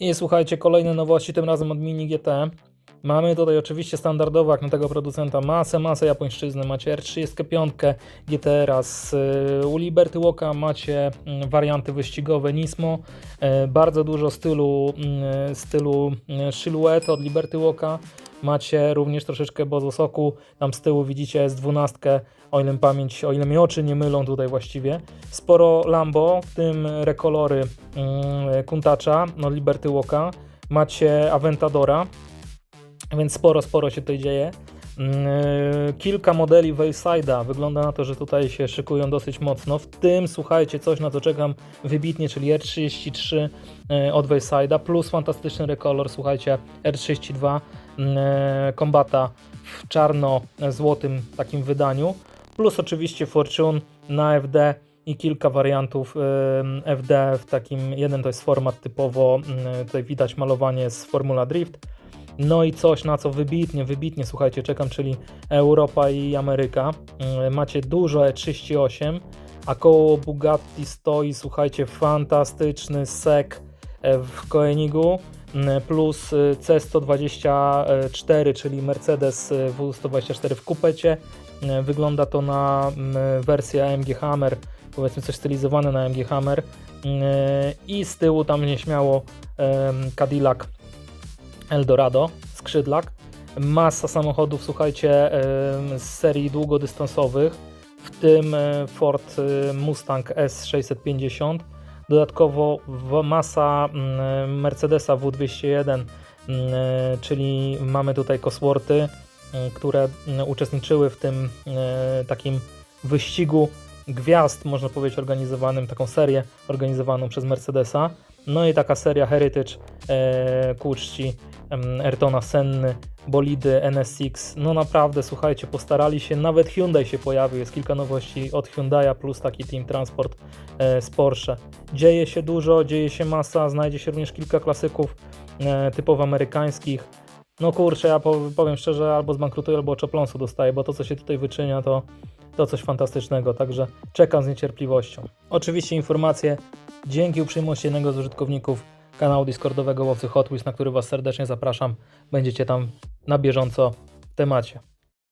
I słuchajcie, kolejne nowości, tym razem od Mini GT. Mamy tutaj oczywiście standardowo, jak na tego producenta, masę, masę japońszczyzny. Macie R35 GTR z y, u Liberty Walka, macie mm, warianty wyścigowe Nismo, e, bardzo dużo stylu, mm, stylu mm, silhouette od Liberty Walka. Macie również troszeczkę bozosoku, tam z tyłu widzicie S12, o ile pamięć, o ile mi oczy nie mylą tutaj właściwie. Sporo Lambo, w tym rekolory mm, Kuntacza, no Liberty Walka. Macie Aventadora, więc sporo, sporo się tutaj dzieje. Mm, Kilka modeli Waysida. Wygląda na to, że tutaj się szykują dosyć mocno. W tym słuchajcie, coś na co czekam wybitnie, czyli R33 e, od Waysida, plus fantastyczny rekolor, słuchajcie, R32 mm, Kombata w czarno-złotym takim wydaniu, plus oczywiście Fortune na FD i kilka wariantów em, FD w takim, jeden to jest format typowo, mm, tutaj widać malowanie z Formula Drift, no i coś, na co wybitnie, wybitnie, słuchajcie, czekam, czyli Europa i Ameryka. Mm, Macie dużo E38, a koło Bugatti stoi, słuchajcie, fantastyczny sek e, w Koenigu mm, plus y, C124, czyli Mercedes y, W124 w kupecie. E, Wygląda to na mm, wersję AMG Hammer, powiedzmy coś stylizowane na AMG Hammer. Mm, I z tyłu tam nieśmiało Cadillac Eldorado, skrzydlak. Masa samochodów, słuchajcie, z serii długodystansowych, w tym e, Ford Mustang S650. Dodatkowo masa mm, Mercedesa W201, mm, czyli mamy tutaj Cosworthy, mm, które uczestniczyły w tym takim wyścigu gwiazd, można powiedzieć, organizowanym, taką serię organizowaną przez Mercedesa. No i taka seria Heritage e, ku czci em, Ayrtona Senny, bolidy NSX. No naprawdę, słuchajcie, postarali się, nawet Hyundai się pojawił, jest kilka nowości od Hyundai'a plus taki Team Transport e, z Porsche. Dzieje się dużo, dzieje się masa, znajdzie się również kilka klasyków e, typowo amerykańskich. No kurczę, ja pow- powiem szczerze, albo zbankrutuję, albo czopląsu dostaję, bo to co się tutaj wyczynia to, to coś fantastycznego, także czekam z niecierpliwością. Oczywiście informacje dzięki uprzejmości jednego z użytkowników kanału Discordowego Łowcy Hot Wheels, na który Was serdecznie zapraszam. Będziecie tam na bieżąco w temacie.